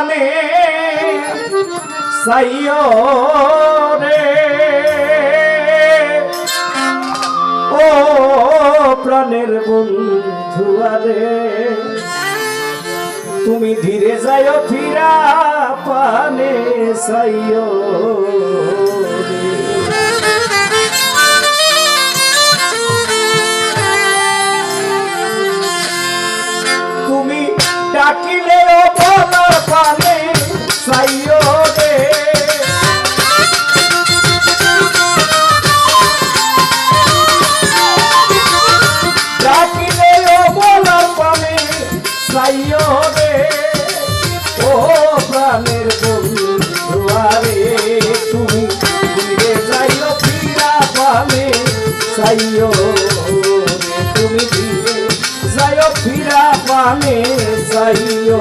পানে সাইও রে। ও প্রাণের বন্ধু রে তুমি ধীরে যাই ফিরা পানে সাইও সাইও রে তুমি দিয়ে যাইও ফিরা পানে সাইও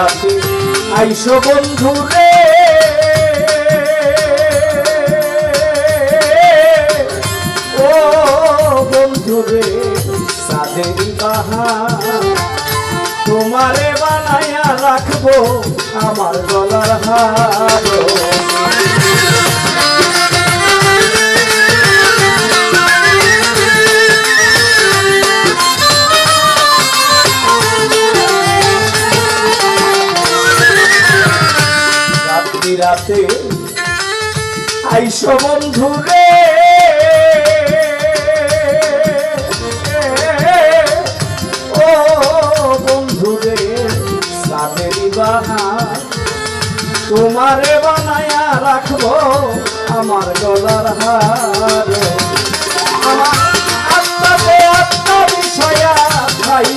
রাত্রি আইসো বন্ধু রে। ও বন্ধু রে সাদের তোমারে বানাইয়া রাখব আমার গলার হার। রাতে আইসো বন্ধু রে। ও বন্ধু রে সাদেরি বাহার তোমারে বানায়া রাখব আমার গলার হার। আমার আত্মাতে আত্মা বিষয়া ভাই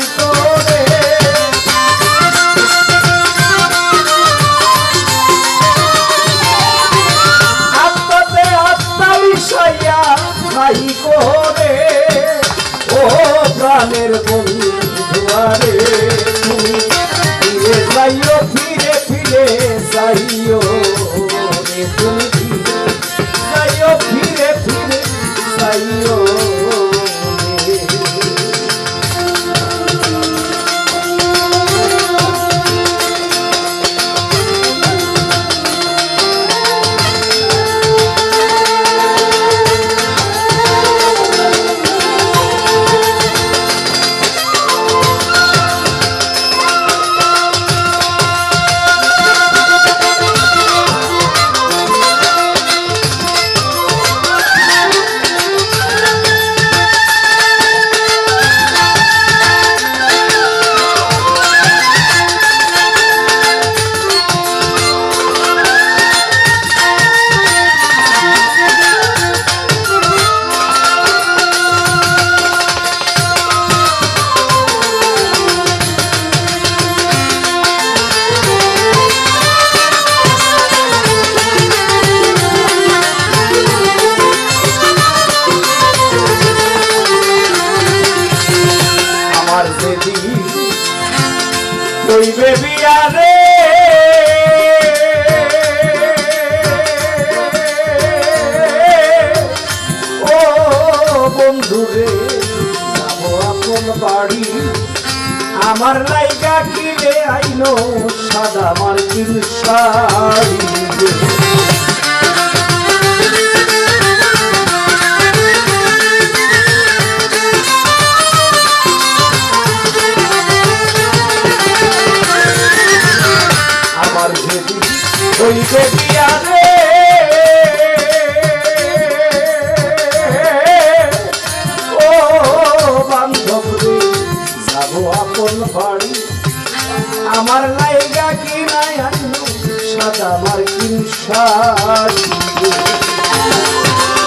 সাদা মার্কিন শাড়ি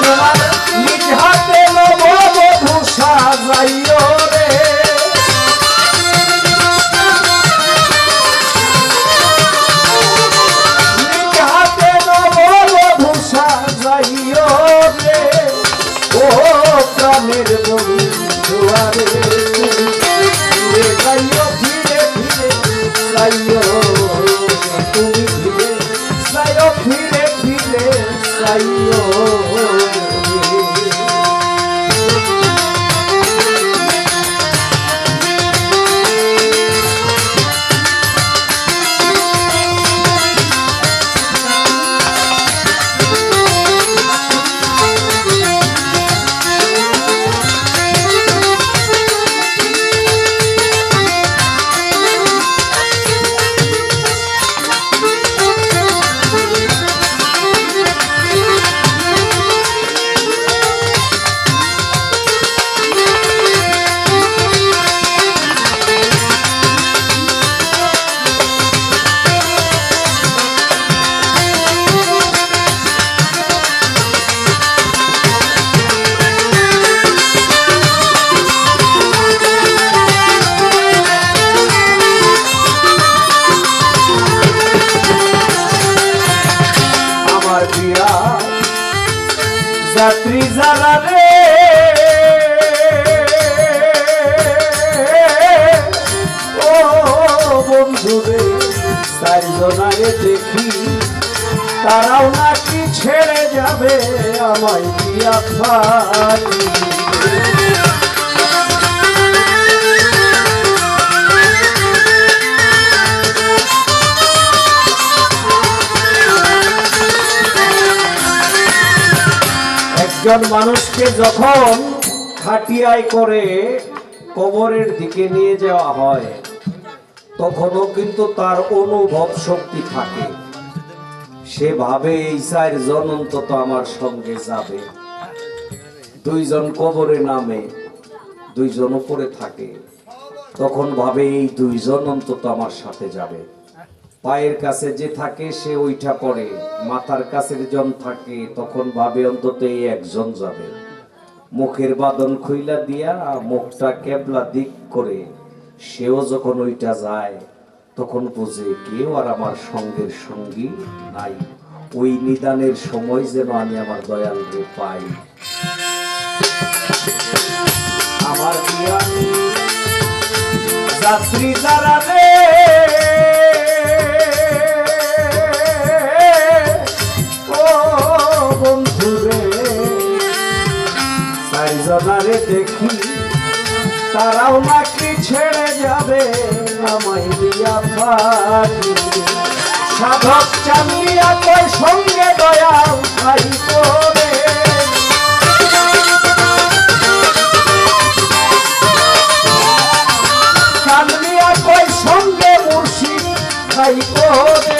তোমার নিজ হাতে নববধূ সাজাইও রে। নিজ হাতে নববধূ সাজাইও রে ও প্রাণের বন্ধুয়ারে ধীরে ধীরে ধীরে যাইও আমার যাত্রী যারা রে, ও বন্ধু রে চারজনারে দেখি, তারাও নাকি ছেড়ে যাবে আমায় প্রিয়া ফাটি একজন মানুষকে যখন খাটিয়ায় করে কবরের দিকে নিয়ে যাওয়া হয়, তখনও কিন্তু তার অনুভব শক্তি থাকে। সে ভাবে জন অন্তত আমার সঙ্গে যাবে। দুইজন কবরে নামে, দুইজন উপরে থাকে। তখন ভাবে এই দুইজন অন্তত আমার সাথে যাবে। পায়ের কাছে যে থাকে, সে ওইটা পড়ে মাথার কাছে জন থাকে, তখন ভাবে অন্তত এই একজন যাবে। মুখের বাদন খুইলা দিয়া মুখটা কেবলা দিক করে, সেও যখন ওইটা যায়, তখন বুঝে কেউ আর আমার সঙ্গের সঙ্গী নাই। ওই নিদানের সময় যেন আমি আমার দয়ালকে পাই। আমার যাত্রী যারা রে তারাও নাকি ছেড়ে যাবে, আমায় দিয়া পারি সাধক চান্দিয়া তোর সঙ্গে দয়াল ভাই করে কান্দিয়া কই সঙ্গে করে